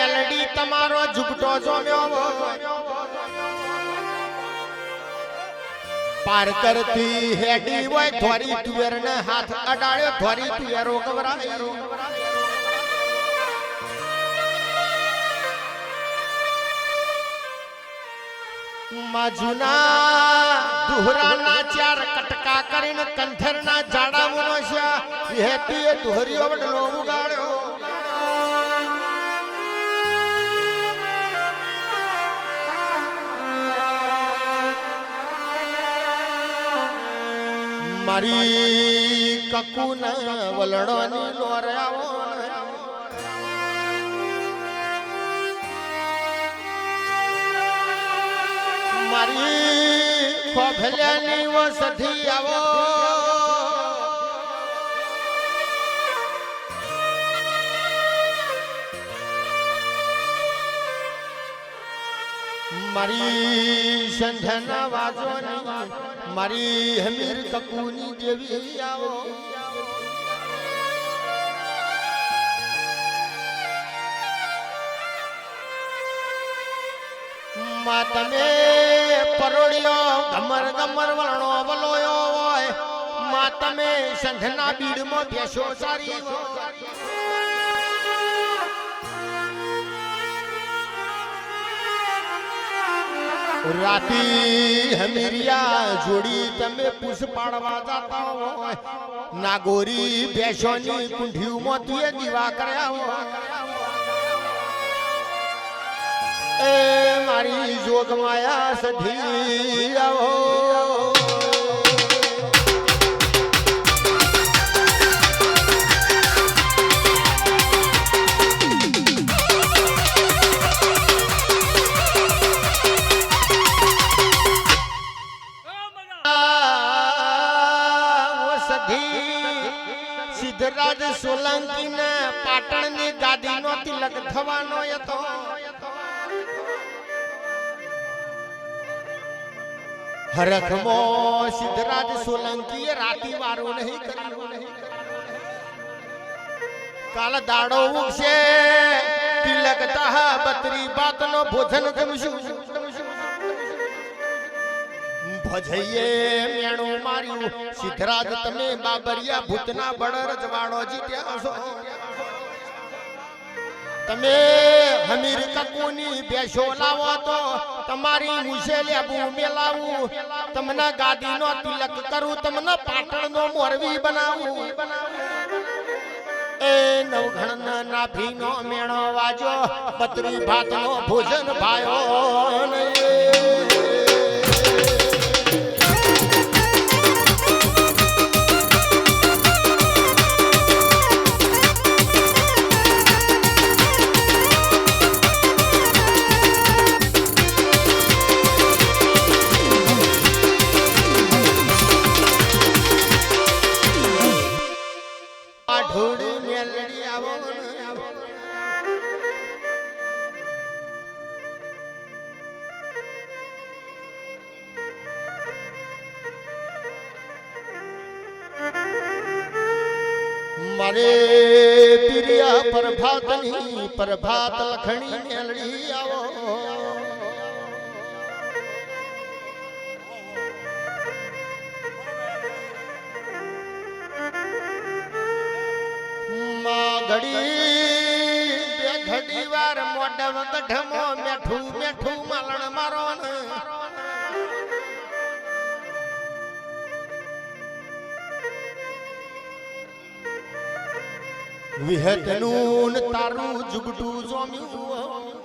મેલડી તમારો ઝુકટો જોમ્યો. પાર કરતી હેડી હોય ધોરી તુવેર ને હાથ અડાડ્યો ધોરી તુવેરો ગવરાય માજુના દુહરાના ચાર કટકા કરીને કંથરના જાડા મુનો છે હેતી એ દુહરીઓ વડલો ઉગાડ્યો. મારી કકુના વલણોની આવો મારી ખોભલ્યાની વસધી આવો. મારી સંધના વાજોની મારી હમીર તકુની દેવી આવો. માં તમે પરોળ્યો ગમર ગમર વર્ણો વલોયો હોય. માં તમે સંધના બીડમાં બેસો સારી રાતી હમીરિયા જોડી તમે પૂછ પાડવા જાતા હોય. નાગોરી ભેંસોની કુંઠીઓમાં તુએ દીવા કર્યા હોય. એ મારી જોગમાયા સધી આવો. સોલંકી ને ગાદીનો તિલક થવાનો હતો હરખમો સિદ્ધરાજ સોલંકીએ રાતી વારો નહીં કર્યું. કાલ દાડો ઉગશે, તિલક તાહ બત્રી બાતનો ભોજન જમશું ભજઈએ, મેણું માર્યું. સિદ્ધરાજ, તમે બાબરિયા ભૂતના બળ રજવાડો જીત્યા છો. તમે હમીર કકુની બેસો લાવો તો તમારી મુશે લેબું મેલાવું તમને ગાદીનો તિલક કરું, તમને પાટણનો મોરવી બનાવું. એ નવઘણ નાભીનો મેણો વાજો, બત્રી ભાતનો ભોજન ભાયો ને મારે પિરિયા પ્રભાતની, પ્રભાત લખણી મેલડી આવો. ઘડી બે ઘડી વાર મોઢમ ગઢમો મેઠું મેઠું માલણ મારો વિહતનું તારું જુગટું જોમ્યું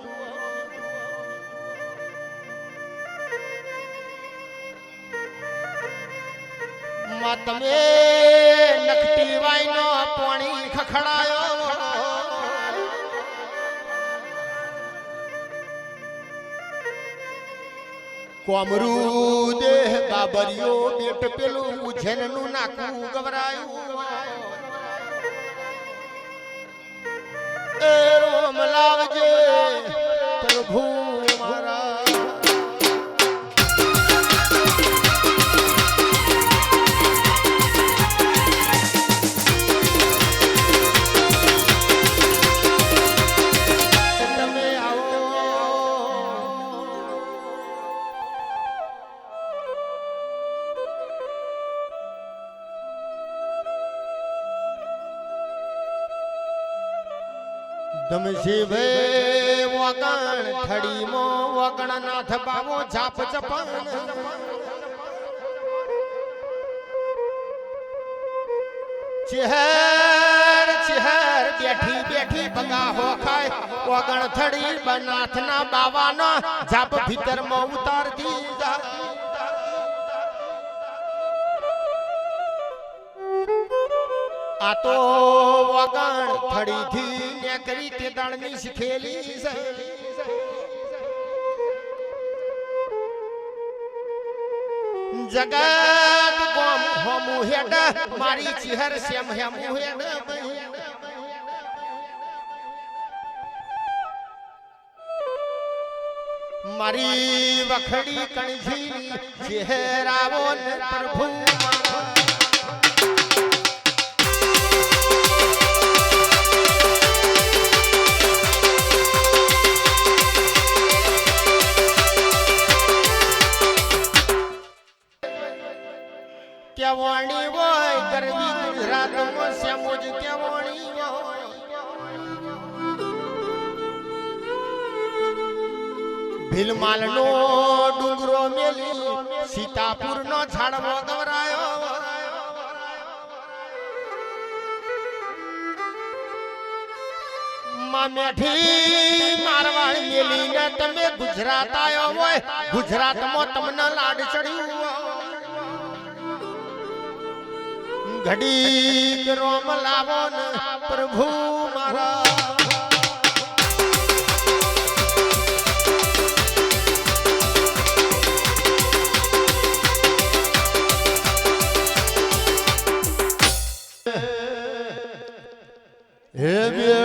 માં તમે નખટી વાયનો પાણી ખખડાયો કોમરું દેહ બાબરિયો બેટ પેલું ઉછેનનું નાકું ગવરાયું તમે શિવે વગણ થડીમો વગણ નાથ બાવાનો જાપ ભીતરમાં ઉતારતી. આ તો વગણ થડીથી નેકરી તે દાળની શીખેલી જગત ગોમ હોમુ હેડ મારી ચિહર શ્યામ હેમુ હેડ મારી વખડી કણઝી ચહેરાવો પ્રભુ કેવણી હોય કરવી ગુજરાતમાં શ્યામોજ કેવણી હોય. ભીલમાલનો ડુંગરો મેલી સીતાપુરનો ઝાડવો ગવરાયો મેઠી મારવાડ મેલીને તમે ગુજરાત આવ્યો હોય ગુજરાતમાં તમને લાડ ચડ્યું ઘડી રોમ લાવો પ્રભુ મારા. હે